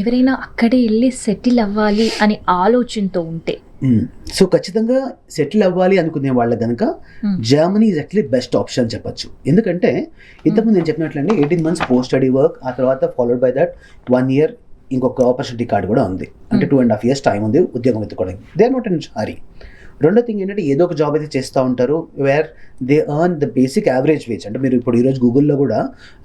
ఎవరైనా అక్కడే వెళ్ళి సెటిల్ అవ్వాలి అనే ఆలోచనతో ఉంటే. సో ఖచ్చితంగా సెటిల్ అవ్వాలి అనుకునే వాళ్ళ కనుక. Germany is actually best option చెప్పొచ్చు. ఎందుకంటే ఇంతకుముందు నేను చెప్పినట్లండి eighteen months post study work ఆ తర్వాత followed by that one year ఇంకొక ఆపర్చునిటీ కార్డు కూడా ఉంది. అంటే. Two and half years time ఉంది ఉద్యోగం ఎత్తుకోవడానికి they are not in hurry రెండో థింగ్ ఏంటంటే ఏదో ఒక జాబ్ అయితే చేస్తూ ఉంటారు where they earn the basic average wage అంటే మీరు ఇప్పుడు ఈరోజు గూగుల్లో కూడా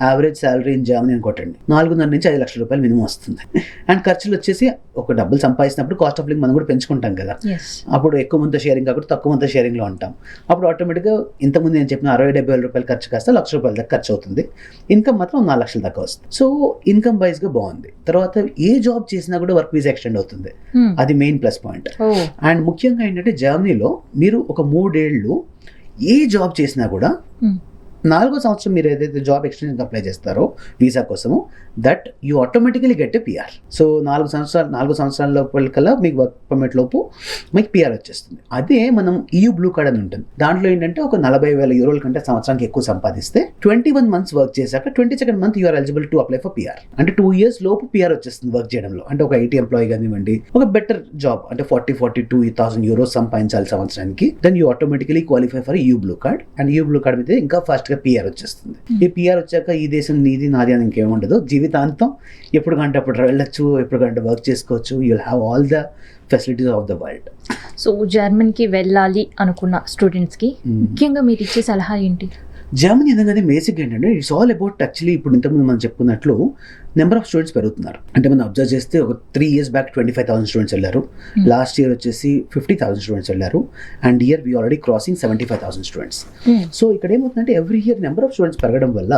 యావరేజ్ శాలరీ ఇన్ జర్మనీ అని కొట్టండి. నాలుగున్నర నుంచి ఐదు లక్షల రూపాయలు మినిమం వస్తుంది. అండ్ ఖర్చులు వచ్చేసి ఒక డబ్బులు సంపాదించినప్పుడు కాస్ట్ ఆఫ్ లివింగ్ మనం కూడా పెంచుకుంటాం కదా. అప్పుడు ఎక్కువ మంది షేరింగ్ కాకుండా తక్కువ మంది షేరింగ్లో ఉంటాం. అప్పుడు ఆటోమేటిక్గా ఇంతకుముందు నేను చెప్పిన అరవై డెబ్బై వేల రూపాయలు ఖర్చు కాస్త లక్ష రూపాయల దాకా ఖర్చు అవుతుంది. ఇన్కమ్ మాత్రం నాలుగు లక్షల దాకా వస్తుంది. సో ఇన్కమ్ వైజ్గా బాగుంది. తర్వాత ఏ జాబ్ చేసినా కూడా వర్క్ వీసా ఎక్స్టెండ్ అవుతుంది. అది మెయిన్ ప్లస్ పాయింట్ అండ్ ముఖ్యంగా ఏంటంటే కంపెనీలో మీరు ఒక మూడేళ్ళు ఏ జాబ్ చేసినా కూడా hmm. నాలుగో సంవత్సరం మీరు ఏదైతే జాబ్ ఎక్స్టెన్షన్ అప్లై చేస్తారో వీసా కోసము that you automatically get a PR so నాలుగు సంవత్సరాలు నాలుగు సంవత్సరాల లోపలికల్లా మీకు వర్క్ పర్మిట్ లోపు మీకు పిఆర్ వచ్చేస్తుంది. అదే మనం ఈయూ బ్లూ కార్డ్ అని ఉంటుంది. దాంట్లో ఏంటంటే ఒక నలభై వేల యూరోల కంటే సంవత్సరానికి ఎక్కువ సంపాదిస్తే ట్వంటీ వన్ మంత్స్ వర్క్ చేశాక twenty second month you're eligible to apply for PR అంటే టూ ఇయర్స్ లోపు పిఆర్ వచ్చేస్తుంది వర్క్ చేయడంలో. అంటే ఒక ఐటీ ఎంప్లాయీ కానివ్వండి ఒక బెటర్ జాబ్ అంటే forty forty two thousand euros సంపాదించాలి సంవత్సరానికి. Then you automatically qualify for you blue card and you blue card మీద ఇంకా ఫస్ట్ గా పిఆర్ వచ్చేస్తుంది. ఈ పిఆర్ వచ్చాక ఈ దేశం నీది నాది అని ఇంకేముండదు జీవితాంతం ఎప్పుడు కంటే అప్పుడు వెళ్ళొచ్చు ఎప్పుడు కంటే వర్క్ చేసుకోవచ్చు. You will have all the facilities of the world so జర్మన్కి వెళ్ళాలి అనుకున్న స్టూడెంట్స్కి ముఖ్యంగా మీరు ఇచ్చే సలహా ఏంటి? జర్మనీ ఎందుకంటే బేసిక్ ఏంటంటే ఇట్స్ ఆల్ అబౌట్ యాక్చువల్లీ ఇప్పుడు ఇంతకుముందు మనం చెప్పుకున్నట్లు నెంబర్ ఆఫ్ స్టూడెంట్స్ పెరుగుతున్నారు. అంటే మనం అబ్జర్వ్ చేస్తే ఒక three years back twenty five thousand students వెళ్ళారు. Hmm. లాస్ట్ ఇయర్ వచ్చేసి ఫిఫ్టీ థౌసండ్ స్టూడెంట్స్ వెళ్ళారు. And year we already crossing seventy five thousand students so ఇక్కడ ఏమవుతుందంటే every year number of students పెరగడం వల్ల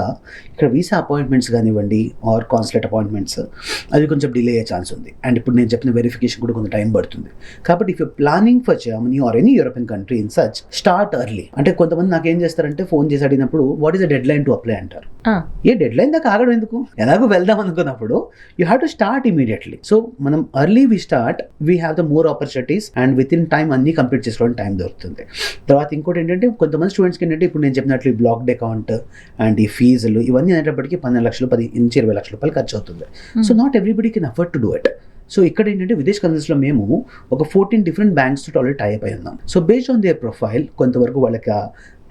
ఇక్కడ వీసా అపాయింట్మెంట్స్ కానివ్వండి ఆర్ కాన్సులేట్ అపాయింట్మెంట్స్ అవి కొంచెం డిలే అయ్యే ఛాన్స్ ఉంది. అండ్ ఇప్పుడు నేను చెప్పిన వెరిఫికేషన్ కూడా కొంత టైం పడుతుంది. కాబట్టి if you planning for Germany or any European country in such start early అంటే కొంతమంది నాకు ఏం చేస్తారంటే ఫోన్ చేసి అడిగినప్పుడు what is the deadline to apply అంటారు ఏ డెడ్ లైన్ దాకా ఆగడం ఎందుకు? ఎలాగో వెళ్దాం అనుకున్నప్పుడు you have to start immediately so మనం early we start we have the more opportunities and with in time అన్ని కంప్లీట్ చేసుకోవడానికి టైం దొరుకుతుంది. తర్వాత ఇంకోటి ఏంటంటే కొంతమంది స్టూడెంట్స్కి ఏంటంటే ఇప్పుడు నేను చెప్పినట్లు ఈ బ్లాక్డ్ అకౌంట్ అండ్ ఈ ఫీజులు ఇవన్నీ అనేటప్పటికీ పన్నెండు లక్షలు పది నుంచి ఇరవై లక్షల రూపాయలు ఖర్చు అవుతుంది. So not everybody can afford to do it so ఇక్కడ ఏంటంటే విదేశ్ కన్సల్స్లో మేము ఒక ఫోర్టీన్ డిఫరెంట్ బ్యాంక్స్ తోటి ఆల్రెడీ టైప్ అయి ఉన్నాం. So based on their profile కొంతవరకు వాళ్ళకి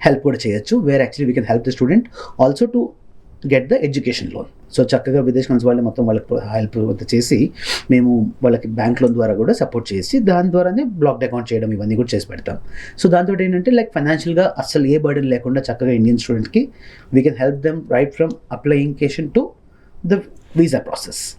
హెల్ప్ కూడా చేయొచ్చు. Where actually we can help the student also to get the education loan so చక్కగా విదేశ్ కన్స్ వాళ్ళని మొత్తం వాళ్ళకి హెల్ప్ చేసి మేము వాళ్ళకి బ్యాంక్ లోన్ ద్వారా కూడా సపోర్ట్ చేసి దాని ద్వారానే బ్లాక్డ్ అకౌంట్ చేయడం ఇవన్నీ కూడా చేసి పెడతాం. సో దాంతో ఏంటంటే లైక్ ఫైనాన్షియల్గా అస్సలు ఏ బర్డెన్ లేకుండా చక్కగా ఇండియన్ స్టూడెంట్కి we can help them right from application to the visa process